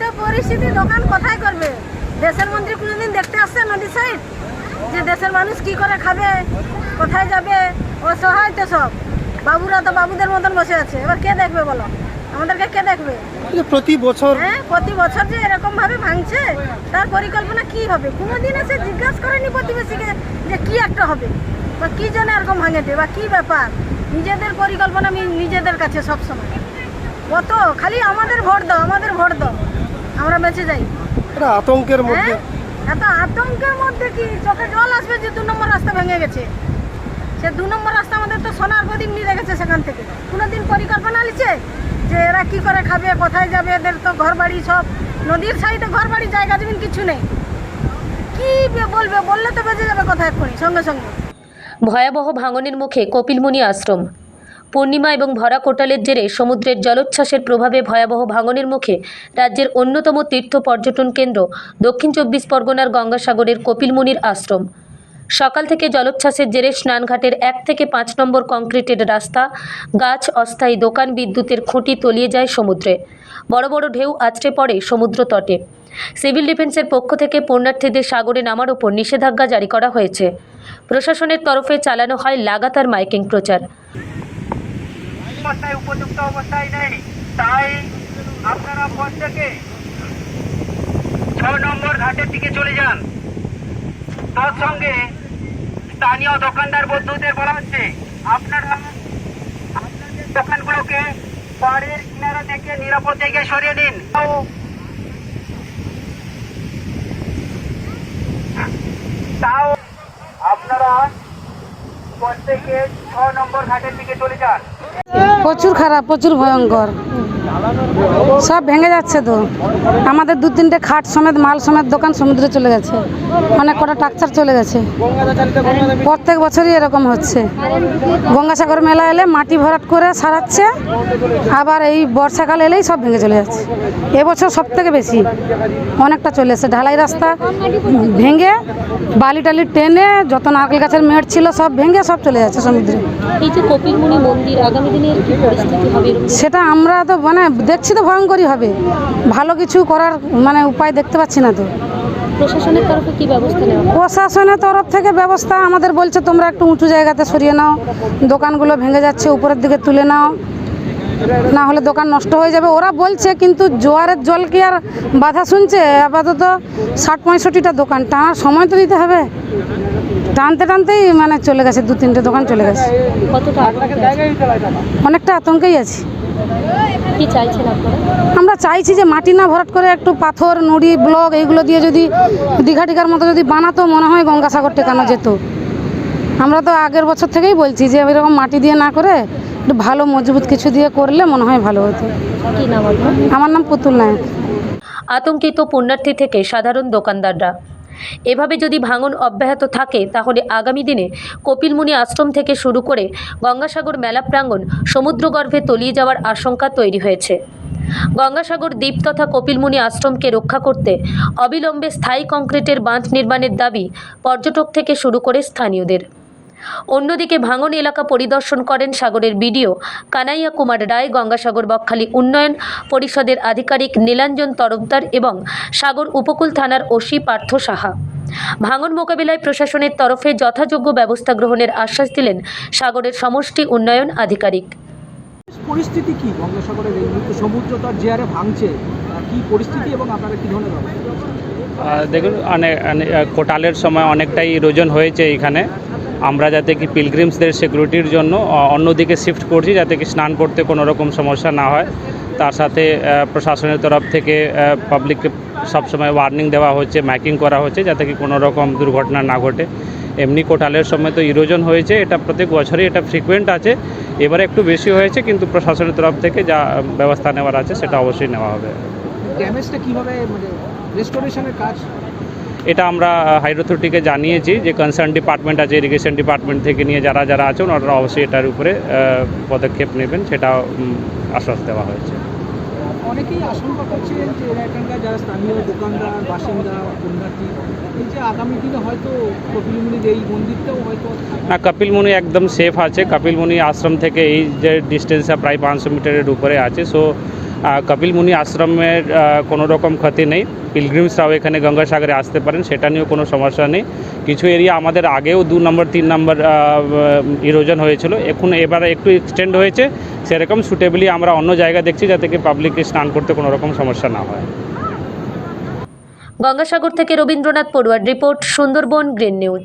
তো পরিস্থিতি দোকান কোথায় করবে? দেশের মন্ত্রী কোনোদিন দেখতে আসছে নদী সাইড যে দেশের মানুষ কি করে খাবে? কোথায় যাবে? অসহায় তো সব। বাবুরা তো বাবুদের মতন বসে আছে। এবার কে দেখবে বলো? আমাদেরকে কে দেখবে? প্রতি বছর হ্যাঁ প্রতি বছর যে এরকম ভাবে ভাঙছে তার পরিকল্পনা কি হবে? কোনোদিন এসে জিজ্ঞাসা করেনি প্রতিবেশীকে যে কি একটা হবে? বা কি জন্য এরকম ভাঙেছে বা কি ব্যাপার? নিজেদের পরিকল্পনা আমি নিজেদের কাছে সবসময়। কত? খালি আমাদের ভোট দাও আমাদের ভোট দাও। আমরা বেঁচে যাই। এটা আতঙ্কের মধ্যে। হ্যাঁ? এত আতঙ্কের মধ্যে কি চোখে জল আসবে যে দু নম্বর রাস্তা ভেঙে গেছে? সে দু নম্বর রাস্তা আমাদের তো সোনার প্রদীপ নিয়ে গেছে সেখান থেকে। কোনোদিন পরিকল্পনা নিচ্ছে যে এরা কি করে খাবে কোথায় যাবে? এদের তো ঘর বাড়ি সব। নদীর সাইডে ঘর বাড়ি জায়গা জমিন কিছু নেই। কি বে- বলবে? বললে তো বেঁচে যাবে কোথায় এক্ষুনি সঙ্গে সঙ্গে। ভয়াবহ ভাঙনের মুখে কপিলমুনি আশ্রম। পূর্ণিমা এবং ভরা কোটালের জেরে সমুদ্রের জলোচ্ছ্বাসের প্রভাবে ভয়াবহ ভাঙনের মুখে রাজ্যের অন্যতম তীর্থ পর্যটন কেন্দ্র দক্ষিণ চব্বিশ পরগনার গঙ্গাসাগরের কপিলমুনির আশ্রম। সকাল থেকে জলোচ্ছ্বাসের জেরে স্নানঘাটের এক থেকে পাঁচ নম্বর কংক্রিটের রাস্তা, গাছ, অস্থায়ী দোকান, বিদ্যুতের খুঁটি তলিয়ে যায় সমুদ্রে। বড় বড় ঢেউ আছড়ে পড়ে সমুদ্র তটে। সিভিল ডিফেন্সের পক্ষ থেকে পুণ্যার্থীদের সাগরে নামার ওপর নিষেধাজ্ঞা জারি করা হয়েছে। প্রশাসনের তরফে চালানো হয় লাগাতার মাইকিং প্রচার। অবস্থায় উপযুক্ত অবস্থায় নেই। তাই আপনারা প্রত্যেকে ছ নম্বর ঘাটের দিকে চলে যান। তার সঙ্গে স্থানীয় দোকানদার বন্ধুদের বলা হচ্ছে, আপনারা আপনাদের দোকানগুলোকে পাড়ের কিনারা থেকে নিরাপদ জায়গায় সরিয়ে নিন। তাও আপনারা প্রত্যেকে ছ নম্বর ঘাটের দিকে চলে যান। প্রচুর খারাপ, প্রচুর ভয়ঙ্কর। সব ভেঙে যাচ্ছে তো। আমাদের দু তিনটে খাট সমেত, মাল সমেত, দোকান সমুদ্রে চলে গেছে। অনেক কটা টাকচার চলে গেছে। প্রত্যেক বছরই এরকম হচ্ছে। গঙ্গাসাগর মেলা এলে মাটি ভরাট করে সারাচ্ছে, আবার এই বর্ষাকাল এলেই সব ভেঙে চলে যাচ্ছে। এবছর সব থেকে বেশি অনেকটা চলে এসেছে। ঢালাই রাস্তা ভেঙে, বালি টালি টেনে, যত নারকেল গাছের মেট ছিল সব ভেঙে সব চলে যাচ্ছে সমুদ্রে। এই যে কপিলমুনি মন্দির আগামী দিনের কি পরিস্থিতি হবে সেটা আমরা তো মানে দেখছি তো ভয়ঙ্করই হবে। ভালো কিছু করার মানে উপায় দেখতে পাচ্ছি না তো। প্রশাসনের তরফে কি ব্যবস্থা নেওয়া প্রশাসনের তরফ থেকে ব্যবস্থা আমাদের বলছে তোমরা একটু উঁচু জায়গাতে সরিয়ে নাও। দোকানগুলো ভেঙে যাচ্ছে উপরের দিকে তুলে নাও। না হলে দোকান নষ্ট হয়ে যাবে। ওরা বলছে কিন্তু জোয়ারের জল কি আর বাধা শুনছে? আপাতত ষাট পঁয়ষট্টিটা দোকান। টানার সময় তো দিতে হবে। টানতে টানতেই মানে চলে গেছে দু তিনটে দোকান চলে গেছে? অনেকটা আতঙ্কেই আছি। আমরা চাইছি যে মাটি না ভরাট করে একটু পাথর নুড়ি ব্লক এইগুলো দিয়ে যদি দীঘা টিঘার মতো যদি বানাতো মনে হয় গঙ্গাসাগর টেকানো যেত। আমরা তো আগের বছর থেকেই বলছি যে এরকম মাটি দিয়ে না করে একটু ভালো মজবুত কিছু দিয়ে করলে মনে হয় ভালো হতো। কি নাম আপনার? আমার নাম পুতুল নায়ক। আতঙ্কিত পুণ্যার্থী থেকে সাধারণ দোকানদাররা। এভাবে যদি ভাঙন অব্যাহত থাকে তাহলে আগামী দিনে কপিলমুনি আশ্রম থেকে শুরু করে গঙ্গাসাগর মেলা প্রাঙ্গণ সমুদ্রগর্ভে তলিয়ে যাওয়ার আশঙ্কা তৈরি হয়েছে। গঙ্গাসাগর দ্বীপ তথা কপিলমুনি আশ্রমকে রক্ষা করতে অবিলম্বে স্থায়ী কংক্রিটের বাঁধ নির্মাণের দাবি পর্যটক থেকে শুরু করে স্থানীয়দের। অন্যদিকে ভাঙন এলাকা পরিদর্শন করেন সাগরের বিডিও কানাইয়া কুমার রায় গঙ্গাসাগর বকখালি উন্নয়ন পরিষদের আধিকারিক নীলাঞ্জন তরফদার এবং সাগর উপকূল থানার ওসি পার্থ সাহা। ভাঙন মোকাবিলায় প্রশাসনের তরফে যথাযোগ্য ব্যবস্থা গ্রহণের আশ্বাস দিলেন সাগরের সমষ্টি উন্নয়ন আধিকারিক। পরিস্থিতি কি গঙ্গাসাগরের সমুদ্র তার যে হারে ভাঙছে কি পরিস্থিতি এবং আপনারা কি ধরনের দেখুন অনেক কোটালের সময় অনেকটাই ইরোজন হয়েছে এখানে। আমরা যাতে কি পিলগ্রিমসদের সিকিউরিটির জন্য অন্যদিকে শিফট করছি যাতে কি স্নান করতে কোনো রকম সমস্যা না হয়। তার সাথে প্রশাসনের তরফ থেকে পাবলিককে সবসময় ওয়ার্নিং দেওয়া হচ্ছে ম্যাকিং করা হচ্ছে যাতে কি কোনো রকম দুর্ঘটনা না ঘটে। এমনি কোটালের সময় তো ইরোজন হয়েছে, এটা প্রত্যেক বছরই এটা ফ্রিকুয়েন্ট আছে। এবারে একটু বেশি হয়েছে, কিন্তু প্রশাসনের তরফ থেকে যা ব্যবস্থা নেওয়ার আছে, সেটা অবশ্যই নেওয়া হবে। ড্যামেজটা কীভাবে রেস্টোরেশনের কাজ? এটা আমরা হাইড্রো অথরিটিকে জানিয়েছি যে কনসার্ন ডিপার্টমেন্ট আছে ইরিগেশন ডিপার্টমেন্ট থেকে নিয়ে যারা যারা আছেন ওনারা অবশ্যই এটার উপরে পদক্ষেপ নেবেন সেটা আশ্বাস দেওয়া হয়েছে। অনেকেই আশঙ্কা করছেন যে এখানকার যারা স্থানীয় দোকানদার বাসিন্দা পুণ্যার্থী এই যে আগামী দিনে হয়তো কপিলমুনির এই মন্দিরটাও হয়তো না কপিলমুনি একদম সেফ আছে। কপিলমুনি আশ্রম থেকে এই যে ডিস্টেন্সটা প্রায় পাঁচশো মিটারের উপরে আছে। সো কপিল মুনি আশ্রমের কোনো রকম ক্ষতি নেই। পিলগ্রিমসরাও এখানে গঙ্গাসাগরে আসতে পারেন, সেটা নিয়েও কোনো সমস্যা নেই। কিছু এরিয়া আমাদের আগেও দু নম্বর, তিন নম্বর ইরোজন হয়েছিল। এখন এবারে একটু এক্সটেন্ড হয়েছে। সেরকম সুটেবলি আমরা অন্য জায়গা দেখছি, যাতে কি পাবলিককে স্নান করতে কোনো রকম সমস্যা না হয়। গঙ্গাসাগর থেকে Rabindranath পড়ুয়ার report, Sundarban green news.